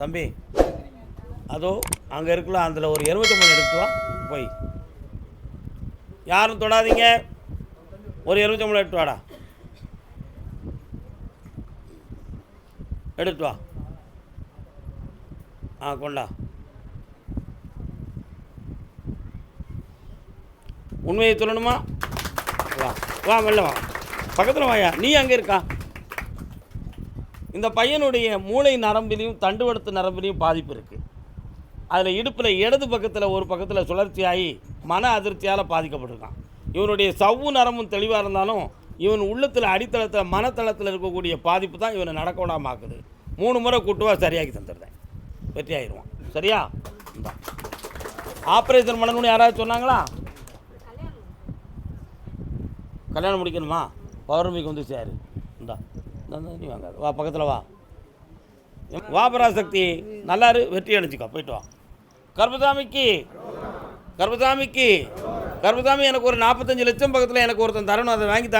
தம்பி அதோ அங்கே இருக்கலாம் அதில் ஒரு எலுமிச்சம்பழம் எடுத்து வா போய். யாரும் தொடாதீங்க. ஒரு எலுமிச்சம்பழம் எடுத்து வாடா. எடுத்து வா. ஆ கொண்டா. உண்மையை சொல்லணுமா? வா வா வெளில வா. பக்கத்தில் வாயா. நீ அங்கே இருக்கா? இந்த பையனுடைய மூளை நரம்பிலையும் தண்டுவடத்து நரம்பிலையும் பாதிப்பு இருக்குது அதில் இடுப்பில் இடது பக்கத்தில் ஒரு பக்கத்தில் சுழற்சியாகி மன அதிர்ச்சியால் பாதிக்கப்பட்டிருக்கான். இவனுடைய சவ்வு நரம்பும் தெளிவாக இருந்தாலும் இவன் உள்ளத்தில் அடித்தளத்தில் மனத்தளத்தில் இருக்கக்கூடிய பாதிப்பு தான் இவனை நடக்க விடாமல் ஆக்குது மூணு முறை கூட்டுவா சரியாக்கி தந்துடுறேன். வெற்றி ஆயிடுவான் சரியா ஆப்ரேஷன் பண்ணணும்னு யாராவது சொன்னாங்களா? கல்யாணம் முடிக்கணுமா? பௌர்ணமிக்கு வந்து சேரு. இந்தா, நீ வாங்க வா பக்கத்தில் வா. வா பராசக்தி நல்லாரு வெற்றி அடைஞ்சிக்கோ போயிட்டு வா. கர்பசாமிக்கு கர்பசாமிக்கு கர்பசாமி எனக்கு ஒரு நாற்பத்தஞ்சு லட்சம் பக்கத்தில் எனக்கு ஒருத்தன் தரணும் அதை வாங்கி தாங்க